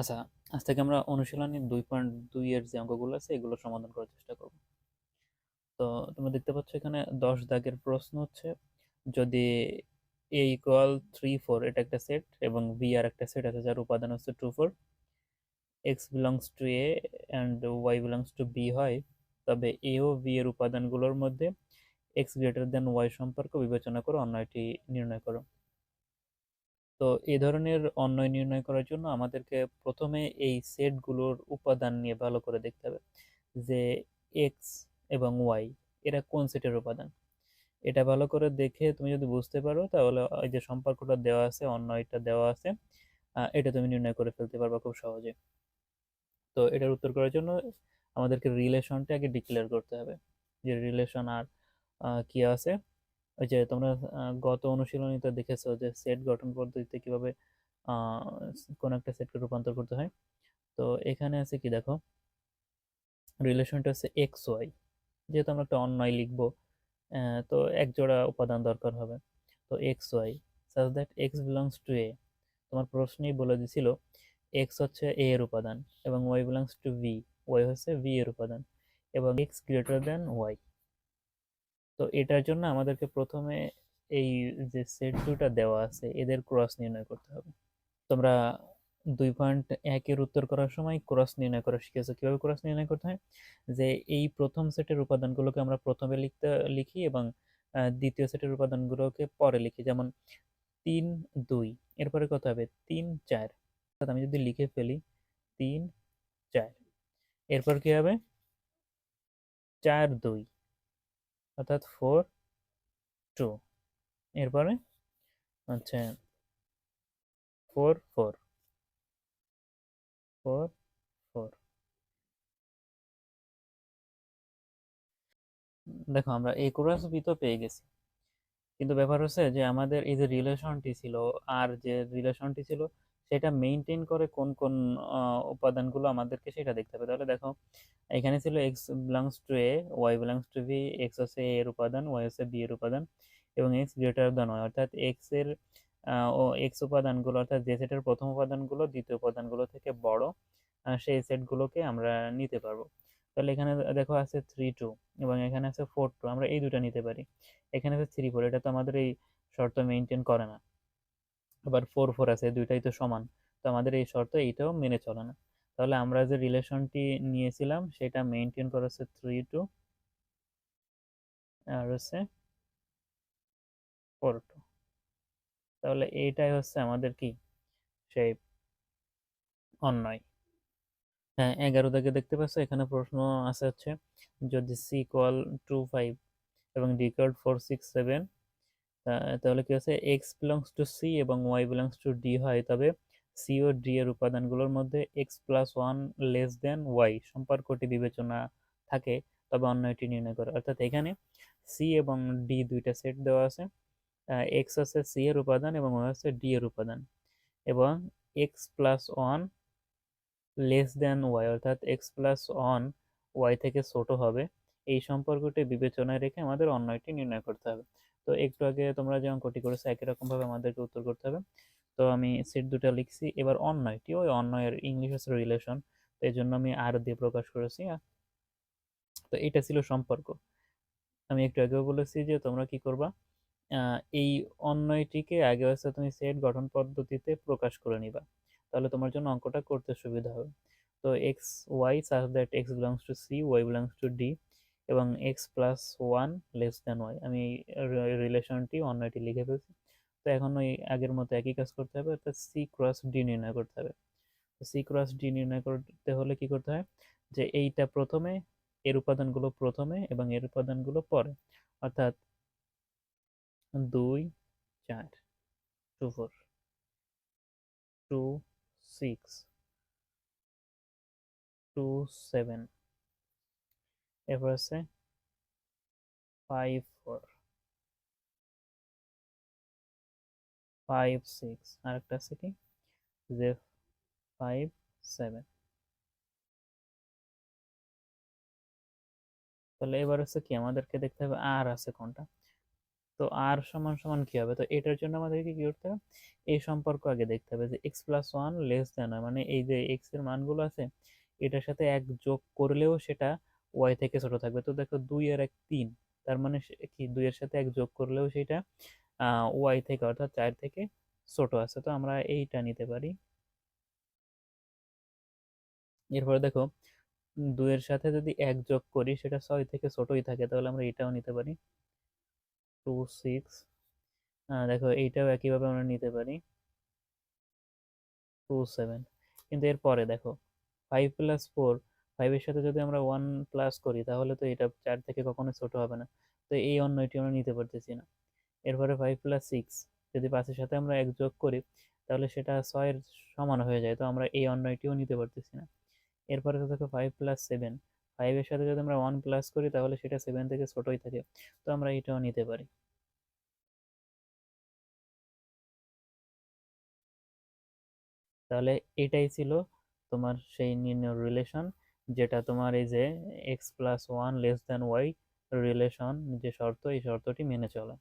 আচ্ছা আজ থেকে আমরা অনুশীলনী দুই পয়েন্ট দুই এর যে অঙ্কগুলো আছে, এগুলো সমাধান করার চেষ্টা করব। তো তোমরা দেখতে পাচ্ছ এখানে দশ দাগের প্রশ্ন হচ্ছে, যদি এ ইকুয়াল থ্রি ফোর এটা একটা সেট এবং বি আর একটা সেট আছে যার উপাদান হচ্ছে two four x belongs to A and y belongs to B হয়, তবে এ ও বি এর উপাদানগুলোর মধ্যে এক্স গ্রেটার দেন ওয়াই সম্পর্ক বিবেচনা করে, অন্যটি নির্ণয় করো। তো এই ধরনের অন্যয় নির্ণয় করার জন্য আমাদেরকে প্রথমে এই সেটগুলোর উপাদান নিয়ে ভালো করে দেখতে হবে। যে এক্স এবং ওয়াই এরা কোন সেটের উপাদান? এটা ভালো করে দেখে তুমি যদি বুঝতে পারো, তাহলে ওই যে সম্পর্কটা দেওয়া আছে, অন্যয়টা দেওয়া আছে এটা তুমি নির্ণয় করে ফেলতে পারবা খুব সহজে। তো এটার উত্তর করার জন্য আমাদেরকে রিলেশনটা আগে ডিক্লেয়ার করতে হবে। যে রিলেশন আর কি আছে? ওই যে তোমরা গত অনুশীলনীতে দেখেছ যে সেট গঠন পদ্ধতিতে কীভাবে কোন একটা সেটকে রূপান্তর করতে হয়? তো এখানে আছে কি দেখো? রিলেশনটা হচ্ছে এক্স ওয়াই যেহেতু আমরা একটা অন্যয় লিখব তো এক জোড়া উপাদান দরকার হবে। তো x y such that x belongs to A তোমার প্রশ্নেই বলে দিছিল এক্স হচ্ছে এ এর উপাদান এবং y belongs to V y হচ্ছে ভি এর উপাদান এবং এক্স গ্রেটার দেন ওয়াই তো এটার জন্য আমাদেরকে প্রথমে এই যে সেট দুটা দেওয়া আছে, এদের ক্রস নির্ণয় করতে হবে। তোমরা দুই পয়েন্ট একের উত্তর করার সময় ক্রস নির্ণয় করা শিখেছো। কীভাবে ক্রস নির্ণয় করতে হয়? যে এই প্রথম সেটের উপাদানগুলোকে আমরা প্রথমে লিখতে, লিখি এবং দ্বিতীয় সেটের উপাদানগুলোকে পরে লিখি। যেমন তিন, দুই, এরপরে কত হবে? তিন, চার। অর্থাৎ আমি যদি লিখে ফেলি, তিন, চার। এরপর কি হবে? চার, দুই। অর্থাৎ ফোর টু এরপরে আচ্ছা ফোর ফোর ফোর ফোর দেখো, আমরা এই কোরাস বি তো পেয়ে গেছি। কিন্তু ব্যাপার হচ্ছে যে আমাদের এই যে রিলেশনটি ছিল, আর যে রিলেশনটি ছিল সেটা মেনটেন করে কোন কোন উপাদানগুলো আমাদেরকে সেটা দেখতে হবে। তাহলে দেখো, এখানে ছিল x belongs to A y belongs to B x হচ্ছে এ এর উপাদান ওয়াই হচ্ছে বি এর উপাদান এবং এক্স গ্রেটার দ্যান ওয়াই অর্থাৎ এক্সের ও এক্স উপাদানগুলো অর্থাৎ যে সেটের প্রথম উপাদানগুলো দ্বিতীয় উপাদানগুলো থেকে বড় সেই সেটগুলোকে আমরা নিতে পারব। তাহলে এখানে দেখো আছে থ্রি টু এবং এখানে আছে ফোর টু আমরা এই দুটা নিতে পারি। এখানে আছে থ্রি ফোর এটা তো আমাদের এই শর্ত মেনটেন করে না। আবার ফোর ফোর আছে, দুইটাই তো সমান। তো আমাদের এই শর্ত এইটাও মেনে চলে না। তাহলে আমরা যে রিলেশনটি নিয়েছিলাম, সেটা মেনটেন করা হচ্ছে থ্রি টু আর হচ্ছে ফোর টু তাহলে এইটাই হচ্ছে আমাদের কি? সেই অন্যয়। হ্যাঁ এগারো থেকে দেখতে পাচ্ছ, এখানে প্রশ্ন আছে হচ্ছে, যদি সি ইকুয়াল টু ফাইভ এবং D equal four six seven তাহলে কি হচ্ছে? এক্স বিলংস টু সি এবং ওয়াই বিলংস টু ডি হয়। তবে সি ও ডি এর উপাদানগুলোর মধ্যে x plus one less than y সম্পর্কটি বিবেচনা থাকে, তবে অন্য এটি নির্ণয় করে। অর্থাৎ এখানে সি এবং ডি দুইটা সেট দেওয়া আছে। এক্স আছে সি এর উপাদান এবং ওয়াই আছে ডি এর উপাদান। এবং x plus one less than y অর্থাৎ এক্স প্লাস ওয়ান ওয়াই থেকে ছোট হবে। এই সম্পর্কটি বিবেচনায় রেখে আমাদের অন্য অন্যটি নির্ণয় করতে হবে। তো একটু আগে তোমরা যে অঙ্কটি করেছ, একই রকমভাবে আমাদেরকে উত্তর করতে হবে। তো আমি সেট দুটা লিখছি। এবার অন্যয়টি ওই অন্যয়ের ইংলিশ হচ্ছে রিলেশন তো এই জন্য আমি আর দিয়ে প্রকাশ করেছি। তো এটা ছিল সম্পর্ক। আমি একটু আগেও বলেছি যে তোমরা কি করবা? এই অন্যয়টিকে আগে হচ্ছে তুমি সেট গঠন পদ্ধতিতে প্রকাশ করে নিবা। তাহলে তোমার জন্য অঙ্কটা করতে সুবিধা হবে। তো x y such that x belongs to C y belongs to D এবং x plus one less than y আমি রিলেশনটি অন্যটি লিখে ফেলছি। তো এখন ওই আগের মতো একই কাজ করতে হবে। অর্থাৎ সি ক্রস ডি নির্ণয় করতে হবে। সি ক্রস ডি নির্ণয় করতে হলে কি করতে হয়? যে এইটা প্রথমে, এর উপাদানগুলো প্রথমে এবং এর উপাদানগুলো পরে। অর্থাৎ দুই, চার, two four, two six, two seven এরপর আছে ফাইভ ফোর ফাইভ সিক্স আর একটা আছে কি? যে ফাইভ সেভেন তাহলে এবার হচ্ছে কি, আমাদেরকে দেখতে হবে আর আছে কোনটা। তো আর সমান সমান কি হবে? তো এটার জন্য আমাদেরকে কি করতে হবে? এই সম্পর্ক আগে দেখতে হবে যে x plus one less than মানে এই যে এক্সের মানগুলো আছে, এটার সাথে এক যোগ করলেও সেটা ওয়াই থেকে ছোট থাকবে। তো দেখো দুই আর এক তিন, তার মানে কি দুইয়ের সাথে এক যোগ করলেও সেটা ওয়াই থেকে অর্থাৎ চার থেকে ছোট আছে। তো আমরা এইটা নিতে পারি। এরপরে দেখো, দুইয়ের সাথে যদি এক যোগ করি, সেটা ছয় থেকে ছোটই থাকে, তাহলে আমরা এটাও নিতে পারি। টু সিক্স দেখো এইটাও একইভাবে আমরা নিতে পারি। টু সেভেন, কিন্তু এরপরে দেখো, ফাইভ প্লাস ফোর ফাইভের সাথে যদি আমরা ওয়ান প্লাস করি, তাহলে তো এটা চার থেকে কখনো ছোট হবে না। তো এই অন্যটি আমরা নিতে পারতেছি না। এরপরে ফাইভ প্লাস সিক্স যদি পাঁচের সাথে আমরা এক যোগ করি, তাহলে সেটা ছয়ের সমান হয়ে যায়। তো আমরা এই অন্যটিও নিতে পারতেছি না। এরপরে দেখো ফাইভ প্লাস সেভেন ফাইভের সাথে যদি আমরা ওয়ান প্লাস করি, তাহলে সেটা সেভেন থেকে ছোটই থাকে। তো আমরা এটাও নিতে পারি। তাহলে এটাই ছিল তোমার সেই নির্ণয় রিলেশন যেটা তোমার এই যে x plus one less than y relation যে শর্ত, এই শর্তটি মেনে চলে।